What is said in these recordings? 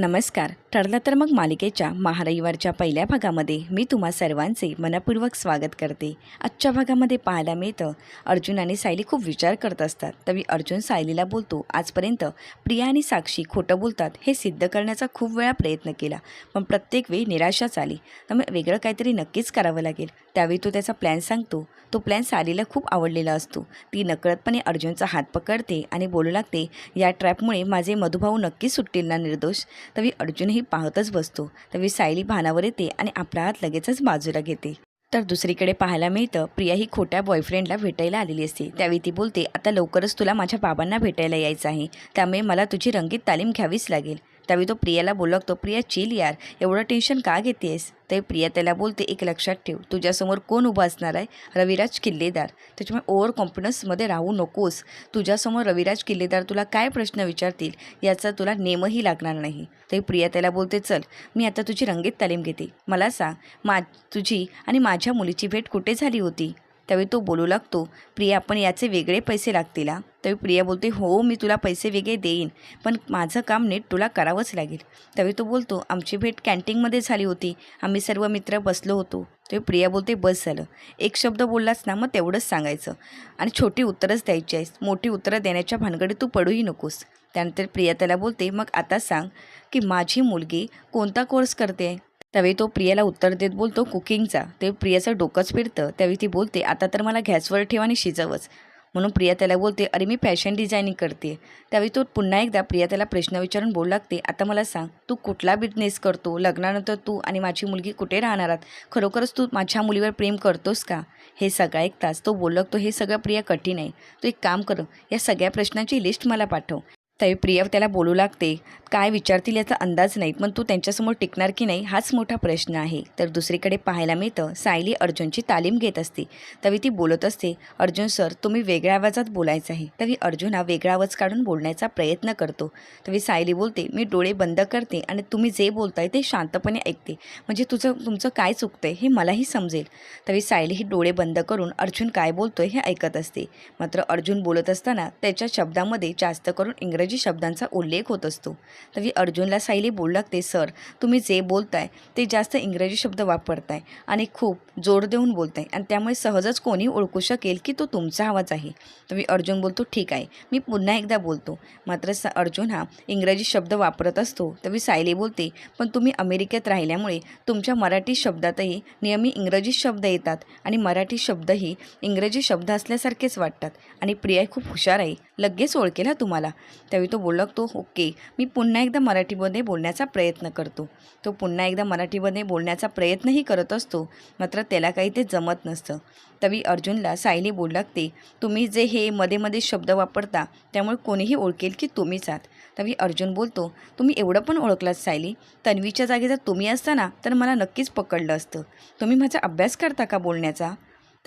नमस्कार. ठरलं तर मग मालिकेच्या महारविवारच्या पहिल्या भागामध्ये मी तुम्हा सर्वांचे मनपूर्वक स्वागत करते. आजच्या भागामध्ये पाहायला मिळतं अर्जुन आणि सायली खूप विचार करत असतात. तरी अर्जुन सायलीला बोलतो आजपर्यंत प्रिया आणि साक्षी खोटं बोलतात हे सिद्ध करण्याचा खूप वेळा प्रयत्न केला पण प्रत्येक वेळी निराशाच आली. त्यामुळे वेगळं काहीतरी नक्कीच करावं लागेल. त्यावेळी तो त्याचा प्लॅन सांगतो. तो प्लॅन सायलीला खूप आवडलेला असतो. ती नकळतपणे अर्जुनचा हात पकडते आणि बोलू लागते या ट्रॅपमुळे माझे मधुभाऊ नक्कीच सुटतील ना निर्दोष. तवी अर्जुनही पाहतच बसतो. तवी सायली भानावर येते आणि आपला हात लगेचच बाजूला घेते. तर दुसरीकडे पाहायला मिळतं प्रिया ही खोट्या बॉयफ्रेंडला भेटायला आलेली असते. त्यावेळी ती बोलते आता लवकरच तुला माझ्या बाबांना भेटायला यायचं आहे. त्यामुळे मला तुझी रंगीत तालीम घ्यावीच लागेल. त्यावेळी तो प्रियाला बोलवतो प्रिया चिल यार एवढं टेन्शन का घेतेस? तर प्रिया त्याला बोलते एक लक्षात ठेव तुझ्यासमोर कोण उभा असणार आहे? रविराज किल्लेदार. त्याच्यामुळे ओव्हर कॉन्फिडन्समध्ये राहू नकोस. तुझ्यासमोर रविराज किल्लेदार तुला काय प्रश्न विचारतील? याचा तुला नेमही लागणार नाही. तर प्रिया त्याला बोलते चल मी आता तुझी रंगीत तालीम घेते. मला सांग मा तुझी आणि माझ्या मुलीची भेट कुठे झाली होती? त्यावेळी तो बोलू लागतो प्रिया पण याचे वेगळे पैसे लागतील हा. त्यावेळी प्रिया बोलते हो मी तुला पैसे वेगळे देईन पण माझं काम नीट तुला करावंच लागेल. त्यावेळी तो बोलतो आमची भेट कॅन्टीनमध्ये झाली होती आम्ही सर्व मित्र बसलो होतो. तेव्हा प्रिया बोलते बस झालं. एक शब्द बोललाच ना मग तेवढंच सांगायचं आणि छोटी उत्तरच द्यायची आहेस. मोठी उत्तरं देण्याच्या भानगडीत तू पडूही नकोस. त्यानंतर प्रिया त्याला बोलते मग आता सांग की माझी मुलगी कोणता कोर्स करते? त्यावेळी तो प्रियाला उत्तर देत बोलतो कुकिंगचा. ते प्रियाचं डोकंच फिरतं. त्यावेळी ती बोलते आता तर मला गॅसवर ठेव आणि शिजवच. म्हणून प्रिया त्याला बोलते अरे मी फॅशन डिझायनिंग करते. त्यावेळी तो पुन्हा एकदा प्रिया त्याला प्रश्न विचारून बोलू लागते आता मला सांग तू कुठला बिझनेस करतो? लग्नानंतर तू आणि माझी मुलगी कुठे राहणार आहात? खरोखरच तू माझ्या मुलीवर प्रेम करतोस का? हे सगळा एक तास तो बोलू लागतो हे सगळं प्रिया कठीण आहे. तू एक काम कर या सगळ्या प्रश्नांची लिस्ट मला पाठव. त्यावेळी प्रिया त्याला बोलू लागते. काय विचारतील याचा अंदाज नाही पण तू त्यांच्यासमोर टिकणार की नाही हाच मोठा प्रश्न आहे. तर दुसरीकडे पाहायला मिळतं सायली अर्जुनची तालीम घेत असते. त्यावेळी ती बोलत असते अर्जुन सर तुम्ही वेगळ्या आवाजात बोलायचं आहे. त्यावेळी अर्जुन हा वेगळा आवाज काढून बोलण्याचा प्रयत्न करतो. त्यावेळी सायली बोलते मी डोळे बंद करते आणि तुम्ही जे बोलताय ते शांतपणे ऐकते. म्हणजे तुझं तुमचं काय चुकतंय हे मलाही समजेल. त्यावेळी सायली ही डोळे बंद करून अर्जुन काय बोलतोय हे ऐकत असते. मात्र अर्जुन बोलत असताना त्याच्या शब्दामध्ये जास्त करून इंग्रजी शब्दांचा उल्लेख होत असतो. तरी अर्जुनला सायली बोलू लागते सर तुम्ही जे बोलताय ते जास्त इंग्रजी शब्द वापरताय आणि खूप जोर देऊन बोलताय आणि त्यामुळे सहजच कोणी ओळखू शकेल की तो तुमचा आवाज आहे. तुम्ही अर्जुन बोलतो ठीक आहे मी पुन्हा एकदा बोलतो. मात्र स अर्जुन हा इंग्रजी शब्द वापरत असतो. तरी सायली बोलते पण तुम्ही अमेरिकेत राहिल्यामुळे तुमच्या मराठी शब्दातही नियमी इंग्रजी शब्द येतात आणि मराठी शब्दही इंग्रजी शब्द असल्यासारखेच वाटतात आणि प्रिया खूप हुशार आहे. लगेच ओळखेल हा तुम्हाला. त्यावेळी तो बोलू तो ओके. मी पुन्हा एकदा मराठीमध्ये बोलण्याचा प्रयत्न करतो. तो पुन्हा एकदा मराठीमध्ये बोलण्याचा प्रयत्नही करत असतो. मात्र त्याला काही ते जमत नसतं. तवी अर्जुनला सायली बोलू लागते तुम्ही जे हे मध्ये मध्ये शब्द वापरता त्यामुळे कोणीही ओळखेल की तुम्हीच आहात. तवी अर्जुन बोलतो तुम्ही एवढं पण ओळखलात सायली. तन्वीच्या जागी जर तुम्ही असताना तर मला नक्कीच पकडलं असतं. तुम्ही माझा अभ्यास करता का बोलण्याचा?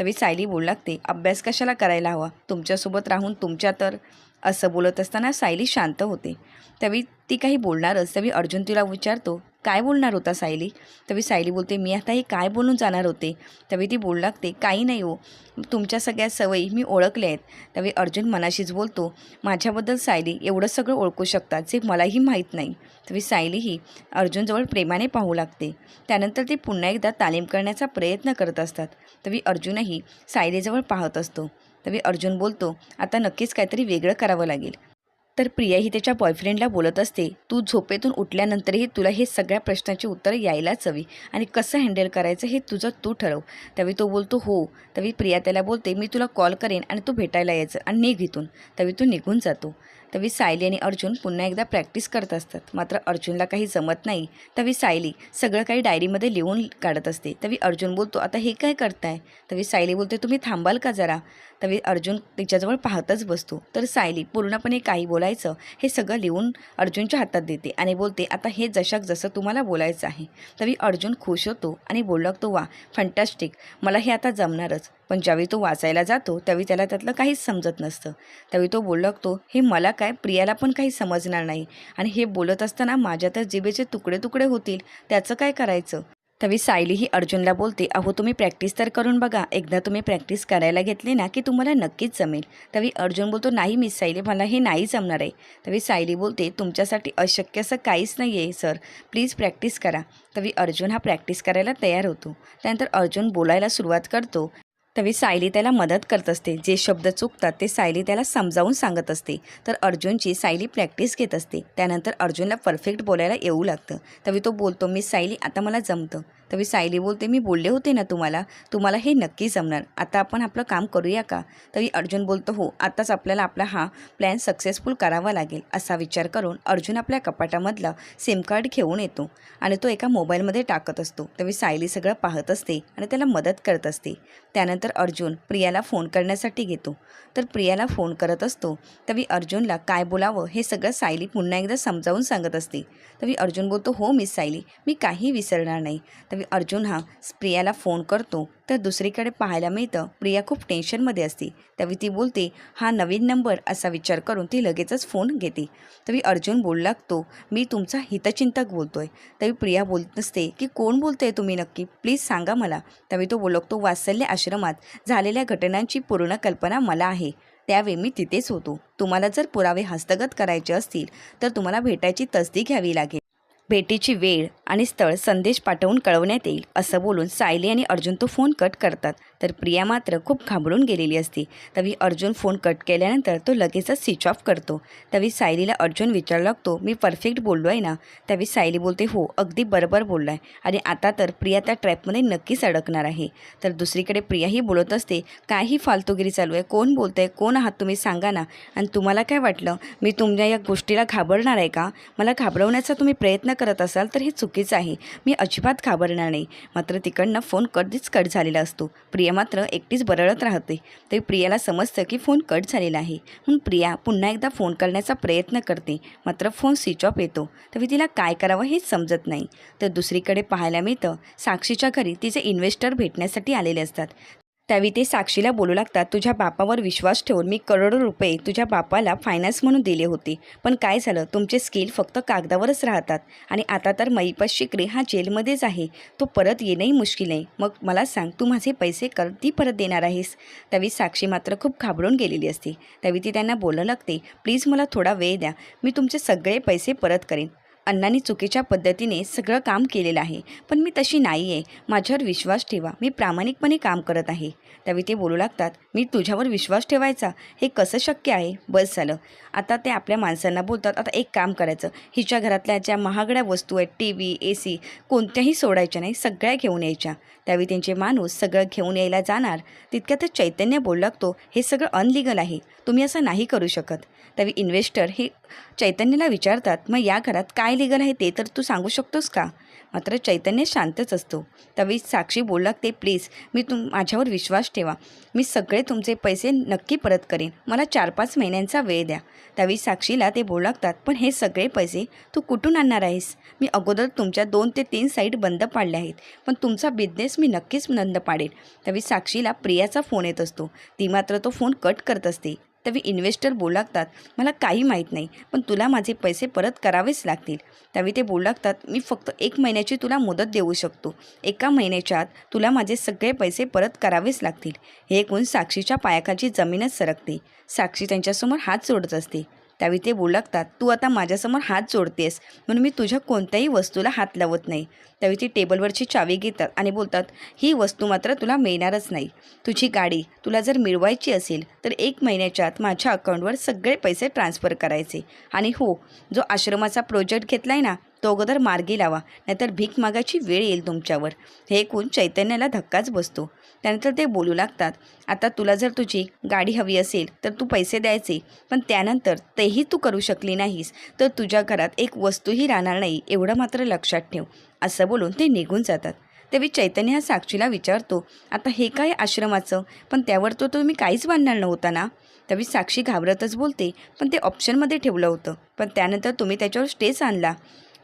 तरी सायली बोलू लागते. अभ्यास कशाला करायला हवा? तुमच्यासोबत राहून तुमच्या तर असं बोलत असताना सायली शांत होते. त्यावेळी ती काही बोलणारच. त्यावेळी अर्जुन तिला विचारतो काय बोलणार होता सायली? त्यावेळी सायली बोलते मी आता हे काय बोलून जाणार होते? त्यावेळी ती बोलू लागते काही नाही हो. तुमच्या सगळ्या सवयी मी ओळखल्या आहेत. त्यावेळी अर्जुन मनाशीच बोलतो माझ्याबद्दल सायली एवढं सगळं ओळखू शकतात जे मलाही माहीत नाही. त्यावेळी सायली ही अर्जुनजवळ प्रेमाने पाहू लागते. त्यानंतर ते पुन्हा एकदा तालीम करण्याचा प्रयत्न करत असतात. त्यावेळी अर्जुनही सायलीजवळ पाहत असतो. तरी अर्जुन बोलतो आता नक्कीच काहीतरी वेगळं करावं लागेल. तर प्रिया ही त्याच्या बॉयफ्रेंडला बोलत असते तू झोपेतून उठल्यानंतरही तुला हे सगळ्या प्रश्नांची उत्तरं यायलाच हवी आणि कसं हँडल करायचं हे तुझं तू ठरव. त्यावेळी तो बोलतो हो. तवी प्रिया त्याला बोलते मी तुला कॉल करेन आणि तू भेटायला यायचं आणि निघ इथून. तवी तो निघून जातो. तवी सायली आणि अर्जुन पुन्हा एकदा प्रॅक्टिस करत असतात. मात्र अर्जुनला काही जमत नाही. तवी सायली सगळं काही डायरीमध्ये लिहून काढत असते. तवी अर्जुन बोलतो आता हे काय करताय? तवी सायली बोलते तुम्ही थांबाल का जरा? तवी अर्जुन तिच्याजवळ पाहतच बसतो. तर सायली पूर्णपणे काही बोलायचं हे सगळं लिहून अर्जुनच्या हातात देते आणि बोलते आता हे जशाक जसं तुम्हाला बोलायचं आहे. तवी अर्जुन खुश होतो आणि बोलू लागतो वा फंटॅस्टिक मला हे आता जमणारच. पण ज्यावेळी तो वाचायला जातो त्यावेळी त्याला त्यातलं काहीच समजत नसतं. त्यावेळी तो बोलतो हे मला काय? प्रियाला पण काही समजणार नाही. आणि हे बोलत असताना माझ्या तर जिभेचे तुकडे तुकडे होतील. त्याचं काय करायचं? तवी सायली ही अर्जुनला बोलते अहो तुम्ही प्रॅक्टिस तर करून बघा. एकदा तुम्ही प्रॅक्टिस करायला घेतली ना की तुम्हाला नक्कीच जमेल. तवी अर्जुन बोलतो नाही मिस सायली मला हे नाही जमणार आहे. तवी सायली बोलते तुमच्यासाठी अशक्य असं काहीच नाही आहे सर. प्लीज प्रॅक्टिस करा. तवी अर्जुन हा प्रॅक्टिस करायला तयार होतो. त्यानंतर अर्जुन बोलायला सुरुवात करतो. तवी सायली त्याला मदत करत असते. जे शब्द चुकतात ते सायली त्याला समजावून सांगत असते. तर अर्जुनची सायली प्रॅक्टिस घेत असते. त्यानंतर अर्जुनला परफेक्ट बोलायला येऊ लागतं. तवी तो बोलतो मी सायली आता मला जमतं. तवी सायली बोलते मी बोलले होते ना तुम्हाला तुम्हाला हे नक्की जमणार. आता आपण आपलं काम करूया का? तवी अर्जुन बोलतो हो आताच आपल्याला आपला हा प्लॅन सक्सेसफुल करावा लागेल. असा विचार करून अर्जुन आपल्या कपाटामधलं सिम कार्ड घेऊन येतो आणि तो एका मोबाईलमध्ये टाकत असतो. तवी सायली सगळं पाहत असते आणि त्याला मदत करत असते. त्यानंतर अर्जुन प्रियाला फोन करण्यासाठी घेतो. तर प्रियाला फोन करत असतो. तवी अर्जुनला काय बोलावं हे सगळं सायली पुन्हा एकदा समजावून सांगत असते. तवी अर्जुन बोलतो हो मिस सायली मी काही विसरणार नाही. तवी अर्जुन हा प्रियाला फोन करतो. तर दुसरीकडे पाहायला मिळतं प्रिया खूप टेन्शनमध्ये असते. त्यावेळी ती बोलते हा नवीन नंबर असा विचार करून ती लगेचच फोन घेते. तरी अर्जुन बोलू लागतो मी तुमचा हितचिंतक बोलतोय. तरी प्रिया बोलत नसते की कोण बोलतोय तुम्ही नक्की? प्लीज सांगा मला. त्यावेळी तो बोलतो वात्सल्य आश्रमात झालेल्या घटनांची पूर्ण कल्पना मला आहे. त्यावेळी मी तिथेच होतो. तुम्हाला जर पुरावे हस्तगत करायचे असतील तर तुम्हाला भेटायची तसदी घ्यावी लागेल. भेटीची वेळ आणि स्थळ संदेश पाठवून कळवण्यात येईल असं बोलून सायली आणि अर्जुन तो फोन कट करतात. तर प्रिया मात्र खूप घाबरून गेलेली असते. तवी अर्जुन फोन कट केल्यानंतर तो लगेचच स्विच ऑफ करतो. तवी सायलीला अर्जुन विचारू लागतो मी परफेक्ट बोललो आहे ना? त्यावेळी सायली बोलते हो अगदी बरोबर बोलला आहे आणि आता तर प्रिया त्या ट्रॅपमध्ये नक्कीच अडकणार आहे. तर दुसरीकडे प्रियाही बोलत असते काही फालतूगिरी चालू आहे. कोण बोलत आहे कोण आहात तुम्ही? सांगा ना. आणि तुम्हाला काय वाटलं? मी तुमच्या या गोष्टीला घाबरणार आहे का? मला घाबरवण्याचा तुम्ही प्रयत्न करत असाल तर हे चुकीचं आहे. मी अजिबात घाबरणार नाही. मात्र तिकडनं फोन कधीच कट झालेला असतो. प्रिया मात्र एकटीच बरळत राहते. तरी प्रियाला समजतं की फोन कट झालेला आहे. म्हणून प्रिया पुन्हा एकदा फोन करण्याचा प्रयत्न करते. मात्र फोन स्विच ऑफ येतो. तरी तिला काय करावं हेच समजत नाही. तर दुसरीकडे पाहायला मिळतं साक्षीच्या घरी तिचे इन्व्हेस्टर भेटण्यासाठी आलेले असतात. त्यावेळी ते साक्षीला बोलू लागतात तुझ्या बापावर विश्वास ठेवून मी करोडो रुपये तुझ्या बापाला फायनान्स म्हणून दिले होते. पण काय झालं? तुमचे स्किल फक्त कागदावरच राहतात. आणि आता तर मैपत शिकरे हा जेलमध्येच आहे. तो परत येणंही मुश्किल आहे. मग मला सांग तू माझे पैसे कधी परत देणार आहेस? त्यावेळी साक्षी मात्र खूप घाबरून गेलेली असते. त्यावेळी ती त्यांना बोलू लागते प्लीज मला थोडा वेळ द्या. मी तुमचे सगळे पैसे परत करेन. अण्णांनी चुकीच्या पद्धतीने सगळं काम केलेलं आहे. पण मी तशी नाही आहे माझ्यावर विश्वास ठेवा. मी प्रामाणिकपणे काम करत आहे. त्यावेळी ते बोलू लागतात मी तुझ्यावर विश्वास ठेवायचा? हे कसं शक्य आहे? बस झालं. आता ते आपल्या माणसांना बोलतात आता एक काम करायचं. हिच्या घरातल्या ज्या महागड्या वस्तू आहेत टी व्ही ए सी कोणत्याही सोडायच्या नाही सगळ्या घेऊन यायच्या. त्यावेळी त्यांचे माणूस सगळं घेऊन यायला जाणार तितक्यातच चैतन्य बोलू लागतो हे सगळं अनलिगल आहे. तुम्ही असं नाही करू शकत. त्यावेळी इन्व्हेस्टर हे चैतन्याला विचारतात मग या घरात काय लिगल आहे ते तर तू सांगू शकतोस का? मात्र चैतन्य शांतच असतो. त्यावेळी साक्षी बोलू लागते प्लीज मी तुम माझ्यावर विश्वास ठेवा. मी सगळे तुमचे पैसे नक्की परत करेन. मला चार पाच महिन्यांचा वेळ द्या. त्यावेळी साक्षीला ते बोलू लागतात पण हे सगळे पैसे तू कुठून आणणार आहेस? मी अगोदर तुमच्या दोन ते तीन साईट बंद पाडल्या आहेत. पण तुमचा बिझनेस मी नक्कीच नंद पाडेल त्यावेळी साक्षीला प्रियाचा फोन येत असतो. ती मात्र तो फोन कट करत असते. तवी इन्व्हेस्टर बोलू लागतात मला काही माहीत नाही पण तुला माझे पैसे परत करावेच लागतील. त्यावेळी ते बोलागतात लागतात मी फक्त एक महिन्याची तुला मुदत देऊ शकतो. एका महिन्याच्या आत तुला माझे सगळे पैसे परत करावेच लागतील. हे ऐकून साक्षीच्या पायाखालची जमीनच सरकते. साक्षी त्यांच्यासमोर हात सोडत असते. त्यावेळी ते बोलू लागतात तू आता माझ्यासमोर हात जोडतेस म्हणून मी तुझ्या कोणत्याही वस्तूला हात लावत नाही. त्यावेळी ती टेबलवरची चावी घेतात आणि बोलतात ही वस्तू मात्र तुला मिळणारच नाही. तुझी गाडी तुला जर मिळवायची असेल तर एक महिन्याच्या आत माझ्या अकाउंटवर सगळे पैसे ट्रान्स्फर करायचे. आणि हो जो आश्रमाचा प्रोजेक्ट घेतला आहे ना तो अगोदर मार्गी लावा नाहीतर भीक मागायची वेळ येईल तुमच्यावर. हे ऐकून चैतन्याला धक्काच बसतो. त्यानंतर ते बोलू लागतात आता तुला जर तुझी गाडी हवी असेल तर तू पैसे द्यायचे पण त्यानंतर तेही तू करू शकली नाहीस तर तुझ्या घरात एक वस्तूही राहणार नाही एवढं मात्र लक्षात ठेव. असं बोलून ते निघून जातात. तेव्हा चैतन्य हा साक्षीला विचारतो आता हे काय आश्रमाचं? पण त्यावर तो तुम्ही काहीच बांधणार नव्हता ना? त्यावेळी साक्षी घाबरतच बोलते पण ते ऑप्शनमध्ये ठेवलं होतं पण त्यानंतर तुम्ही त्याच्यावर स्टेच आणला.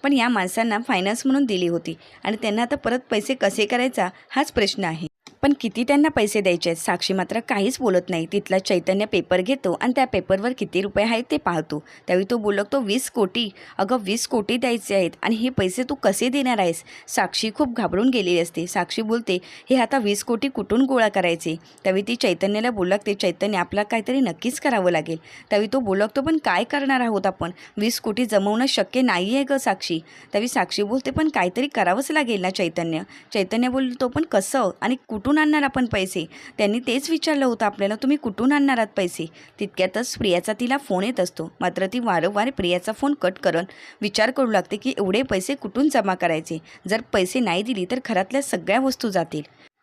पण या माणसांना फायनान्स म्हणून दिली होती. आणि त्यांना आता परत पैसे कसे करायचा हाच प्रश्न आहे. पण किती त्यांना पैसे द्यायचे आहेत? साक्षी मात्र काहीच बोलत नाही. तिथला चैतन्य पेपर घेतो आणि त्या पेपरवर किती रुपये आहेत ते पाहतो. त्यावेळी तो बोलतो वीस कोटी? अगं वीस कोटी द्यायचे आहेत आणि हे पैसे तू कसे देणार आहेस? साक्षी खूप घाबरून गेलेली असते. साक्षी बोलते हे आता वीस कोटी कुठून गोळा करायचे? त्यावेळी ती चैतन्याला बोलकते चैतन्य आपला काहीतरी नक्कीच करावं लागेल. त्यावेळी तो बोलकतो पण काय करणार आहोत आपण? वीस कोटी जमवणं शक्य नाही आहे गं साक्षी. त्यावेळी साक्षी बोलते पण काहीतरी करावंच लागेल ना चैतन्य? चैतन्य बोलतो पण कसं आणि कुठून कुठून आणणार आपण पैसे? त्यांनी तेच विचारलं होतं आपल्याला तुम्ही कुठून आणणार आहात पैसे? तितक्यातच प्रियाचा तिला फोन येत असतो. मात्र ती वारंवार प्रियाचा फोन कट करून विचार करू लागते की एवढे पैसे कुठून जमा करायचे? जर पैसे नाही दिली तर घरातल्या सगळ्या वस्तू जातील.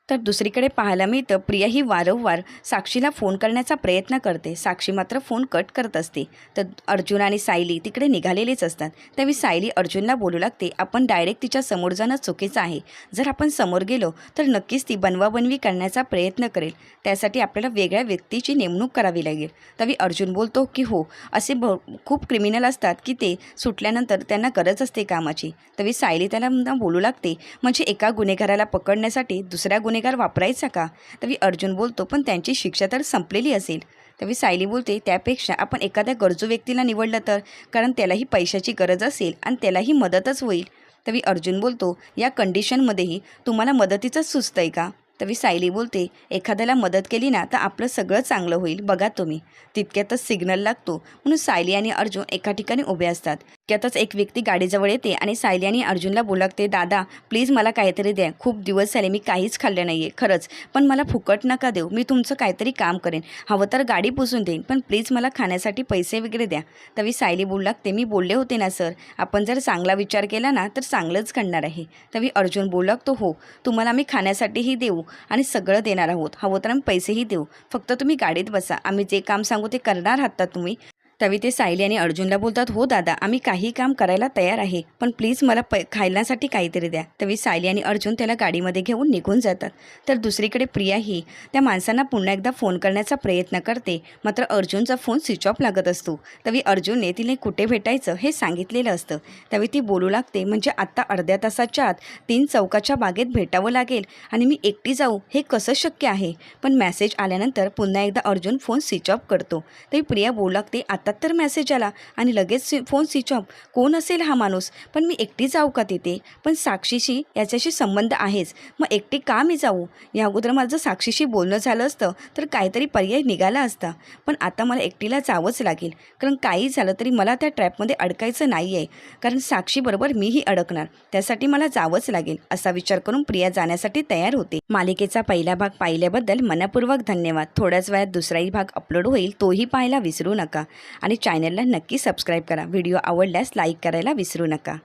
तर दुसरीकडे पाहायला मिळतं प्रिया ही वारंवार साक्षीला फोन करण्याचा प्रयत्न करते. साक्षी मात्र फोन कट करत असते. तर अर्जुन आणि सायली तिकडे निघालेलेच असतात. त्यावेळी सायली अर्जुनला बोलू लागते आपण डायरेक्ट तिच्या समोर जाणं चुकीचं आहे. जर आपण समोर गेलो तर नक्कीच ती बनवाबनवी करण्याचा प्रयत्न करेल. त्यासाठी आपल्याला वेगळ्या व्यक्तीची नेमणूक करावी लागेल. त्यावेळी अर्जुन बोलतो की हो असे भ खूप क्रिमिनल असतात की ते सुटल्यानंतर त्यांना गरज असते कामाची. त्यावेळी सायली त्याला बोलू लागते म्हणजे एका गुन्हेगाराला पकडण्यासाठी दुसऱ्या गुन्हे गुन्हेगार वापरायचा का? त्यावेळी अर्जुन बोलतो पण त्यांची शिक्षा तर संपलेली असेल. त्यावेळी सायली बोलते त्यापेक्षा आपण एखाद्या गरजू व्यक्तीला निवडलं तर? कारण त्यालाही पैशाची गरज असेल आणि त्यालाही मदतच होईल. त्यावेळी अर्जुन बोलतो या कंडिशनमध्येही तुम्हाला मदतीचंच सुचतं आहे का? तवी सायली बोलते एखाद्याला मदत केली ना तर आपलं सगळं चांगलं होईल बघा तुम्ही. तितक्यातच सिग्नल लागतो. म्हणून सायली आणि अर्जुन एका ठिकाणी उभे असतात. त्यातच एक व्यक्ती गाडीजवळ येते आणि सायली आणि अर्जुनला बोलागते दादा प्लीज मला काहीतरी द्या. खूप दिवस झाले मी काहीच खाल्लं नाही आहे खरंच. पण मला फुकट नका देऊ. मी तुमचं काहीतरी काम करेन. हवं तर गाडी पुसून देईन पण प्लीज मला खाण्यासाठी पैसे वगैरे द्या. तवी सायली बोलू लागते मी बोलले होते ना सर. आपण जर चांगला विचार केला ना तर चांगलंच घडणार आहे. तवी अर्जुन बोलू लागतो हो तुम्हाला आम्ही खाण्यासाठीही देऊ आणि सगळं देणार आहोत. हवं तर आम्ही पैसेही देऊ. फक्त तुम्ही गाडीत बसा. आम्ही जे काम सांगू ते करणार आहात तुम्ही? त्यावेळी ते सायली आणि अर्जुनला बोलतात हो दादा आम्ही काही काम करायला तयार आहे पण प्लीज मला प खायलासाठी काहीतरी द्या. तवी सायली आणि अर्जुन त्याला गाडीमध्ये घेऊन निघून जातात. तर दुसरीकडे प्रिया ही त्या माणसांना पुन्हा एकदा फोन करण्याचा प्रयत्न करते मात्र अर्जुनचा फोन स्विच ऑफ लागत असतो. तवी अर्जुनने तिने कुठे भेटायचं हे सांगितलेलं असतं. त्यावेळी ती बोलू लागते म्हणजे आत्ता अर्ध्या तासाच्या आत तीन चौकाच्या बागेत भेटावं लागेल आणि मी एकटी जाऊ हे कसं शक्य आहे? पण मॅसेज आल्यानंतर पुन्हा एकदा अर्जुन फोन स्विच ऑफ करतो. तरी प्रिया बोलू लागते आता तर मेसेज आला आणि लगेच फोन स्विच ऑफ कोण असेल हा माणूस? पण मी एकटी जाऊ का तिथे? पण साक्षीशी याच्याशी संबंध आहेच. मग एकटी का मी जाऊ? या अगोदर माझं साक्षीशी बोलणं झालं असतं तर काहीतरी पर्याय निघाला असता. पण आता मला एकटीला जावंच लागेल. कारण काही झालं तरी मला त्या ट्रॅपमध्ये अडकायचं नाही आहे कारण साक्षीबरोबर मीही अडकणार. त्यासाठी मला जावंच लागेल असा विचार करून प्रिया जाण्यासाठी तयार होते. मालिकेचा पहिला भाग पाहिल्याबद्दल मनपूर्वक धन्यवाद. थोड्याच वेळात दुसराही भाग अपलोड होईल तोही पाहायला विसरू नका. आणि चॅनलला नक्की सबस्क्राईब करा. व्हिडिओ आवडल्यास लाईक करायला विसरू नका.